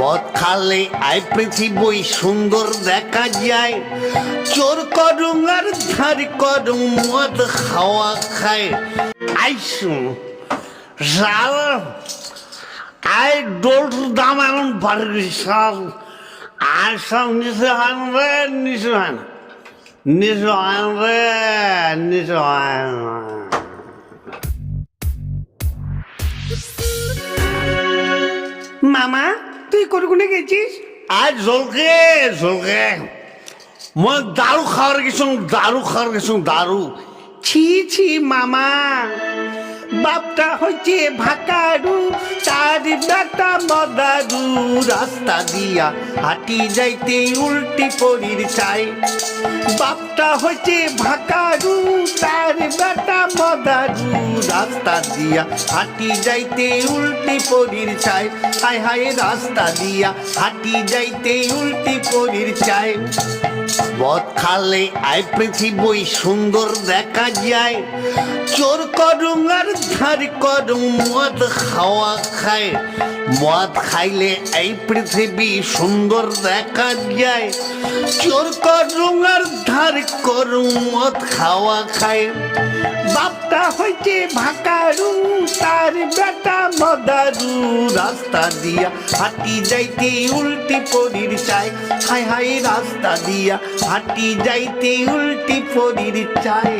মদ খালে আই পৃথিবী সুন্দর দেখা যায়। চোর করুং আর ধার করুং মদ খাওয়া খায়। আইসুন সাল আই ডোল্ট দাম এখন পারি সাল আর সব নিচে হান রে, নিচে হান নিচে হান রে, নিচে হান মামা তুই কোনগুনে গেছিস? আজ জলকে জলকে। মই দারু খাওয়ার গেছো দারু খাওয়ার গেছো দারু। ছি ছি মামা। বাপটা হচ্ছে ভাকারু তার বেটা মদারু। রাস্তা দিয়া হাঁটি যাইতে উল্টি পরির চাই। বাপটা হচ্ছে ভাকারু তার রাস্তা দিয়া হাঁটি যাইতে উল্টি পরির চাই হায় হায় রাস্তা দিয়া হাঁটি যাইতে উল্টি পরির চাই মদ খালে আই পৃথিবী সুন্দর দেখা যায়। চোর করুং আর ধার করুং মদ খাওয়া খায়। মদ খাইলে এই পৃথিবী সুন্দর দেখা যায়। চোর করুং আর ধার করুং মদ খাওয়া খায়। বাপটা হইছে ভাকারু, তার বেটা মদারু। রাস্তা দিয়া হাঁটি যাইতে উল্টি পরির চাই। হাই হাই রাস্তা দিয়া হাঁটি যাইতে উল্টি পরির চাই।